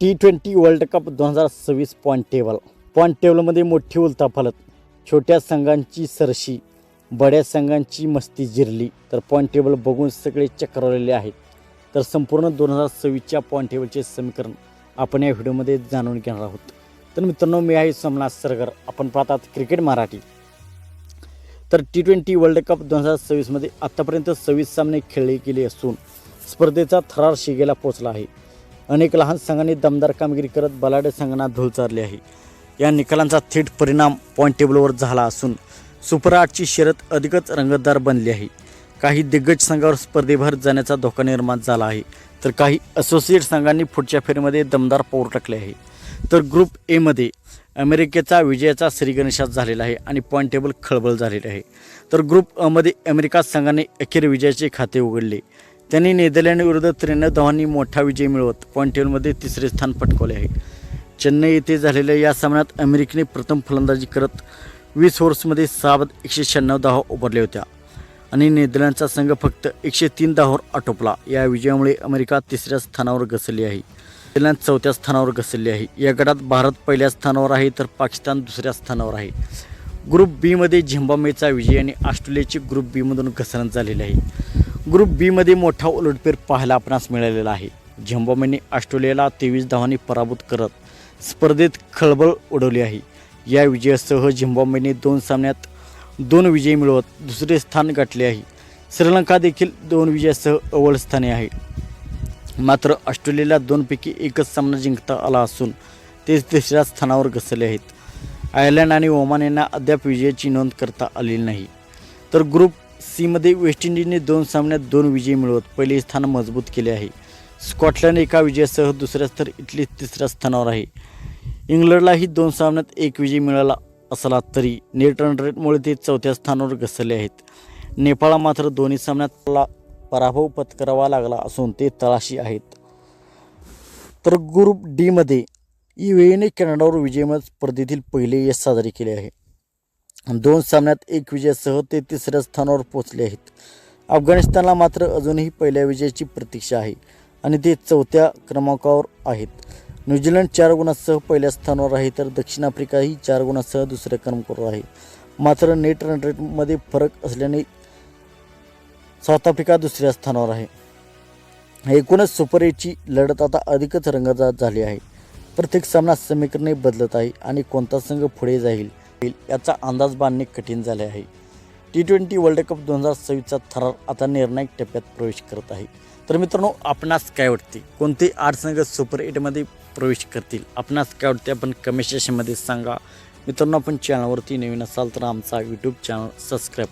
T twenty world cup दोन हजार सव्वीस पॉईंट टेबल पॉईंट टेबलमध्ये मोठी उलथापालत छोट्या संघांची सरशी बड्या संघांची मस्ती जिरली. तर पॉईंट टेबल बघून सगळे चक्रवलेले आहेत. तर संपूर्ण दोन हजार सव्वीसच्या पॉईंट टेबलचे समीकरण आपण या व्हिडिओमध्ये जाणून घेणार आहोत. तर मित्रांनो मी आहे सोमनाथ सरगर. आपण पाहतात क्रिकेट मराठी. तर टी ट्वेंटी वर्ल्ड कप दोन हजार सव्वीसमध्ये आत्तापर्यंत सव्वीस सामने खेळले गेले असून स्पर्धेचा थरार शिगेला पोहोचला आहे. अनेक लहान संघांनी दमदार कामगिरी करत बलाढ्य संघांना धुळचारली आहे. या निकालांचा थेट परिणाम पॉईंट टेबलवर झाला असून सुपर आठची शर्यत अधिकच रंगतदार बनली आहे. काही दिग्गज संघावर स्पर्धेभर जाण्याचा धोका निर्माण झाला आहे. तर काही असोसिएट संघांनी पुढच्या फेरीमध्ये दमदार पाऊल टाकले आहे. तर ग्रुप एमध्ये अमेरिकेचा विजयाचा श्रीगणेशात झालेला आहे आणि पॉईंट टेबल खळबळ झालेले आहे. तर ग्रुप अमध्ये अमेरिका संघाने अखेर विजयाचे खाते उघडले. त्यांनी नेदरलँड विरुद्ध त्र्याण्णव धावांनी मोठा विजय मिळवत पॉईंट टेबलमध्ये तिसरे स्थान पटकावले आहे. चेन्नई येथे झालेल्या या सामन्यात अमेरिकेने प्रथम फलंदाजी करत वीस ओव्हर्समध्ये सहा बाद एकशे शहाण्णव धावा उभारल्या होत्या. आणि नेदरलँडचा संघ फक्त एकशे तीन धावावर आटोपला. या विजयामुळे अमेरिका तिसऱ्या स्थानावर घसरली आहे. नेदरलँड चौथ्या स्थानावर घसरली आहे. या गटात भारत पहिल्या स्थानावर आहे तर पाकिस्तान दुसऱ्या स्थानावर आहे. ग्रुप बीमध्ये झिम्बाब्वेचा विजय आणि ऑस्ट्रेलियाची ग्रुप बीमधून घसरण झालेली आहे. ग्रुप बीमध्ये मोठा उलटफेर पाहायला आपणास मिळालेला आहे. झिम्बाब्वेने ऑस्ट्रेलियाला तेवीस धावांनी पराभूत करत स्पर्धेत खळबळ उडवली आहे. या विजयासह झिम्बाम्बेने दोन सामन्यात दोन विजय मिळवत दुसरे स्थान गाठले आहे. श्रीलंका देखील दोन विजयासह अव्वल स्थानी आहे. मात्र ऑस्ट्रेलियाला दोनपैकी एकच सामना जिंकता आला असून ते तिसऱ्या स्थानावर घसरले आहेत. आयर्लंड आणि ओमान यांना अद्याप विजयाची नोंद करता आलेली नाही. तर ग्रुप सीमध्ये वेस्ट इंडिजने दोन सामन्यात दोन विजय मिळवत पहिले स्थान मजबूत केले आहे. स्कॉटलंड एका विजयासह दुसऱ्या तर इटली तिसऱ्या स्थानावर आहे. इंग्लंडलाही दोन सामन्यात एक विजय मिळाला असला तरी नेट रन रेटमुळे ते चौथ्या स्थानावर घसरले आहेत. नेपाळला मात्र दोन्ही सामन्यात पराभव पत्करावा लागला असून ते तळाशी आहेत. तर ग्रुप डीमध्ये ईवेने कॅनडावर विजय मिळत स्पर्धेतील पहिले यश साजरे केले आहे. दोन सामन्यात एक विजयासह ते तिसऱ्या स्थानावर पोहोचले आहेत. अफगाणिस्तानला मात्र अजूनही पहिल्या विजयाची प्रतीक्षा आहे आणि ते चौथ्या क्रमांकावर आहेत. न्यूझीलंड चार गुणांसह पहिल्या स्थानावर आहे तर दक्षिण आफ्रिकाही चार गुणांसह दुसऱ्या क्रमांकावर आहे. मात्र नेट रन रेटमध्ये फरक असल्याने साऊथ आफ्रिका दुसऱ्या स्थानावर आहे. एकूणच सुपर एटची लढत आता अधिकच रंगतदार झाली आहे. प्रत्येक सामना समीकरणे बदलत आहे आणि कोणता संघ पुढे जाईल याचा अंदाज बांधणे कठीण झाले आहे. टी ट्वेंटी वर्ल्ड कप दोन हजार सव्वीसचा थरार आता निर्णायक टप्प्यात प्रवेश करत आहे. तर मित्रांनो आपणास काय वाटते? कोणते आठ संघ सुपर एटमध्ये प्रवेश करतील? आपणास काय वाटते? आपण कमेंट सेशनमध्ये सांगा. मित्रांनो आपण चॅनलवरती नवीन असाल तर आमचा यूट्यूब चॅनल सबस्क्राईब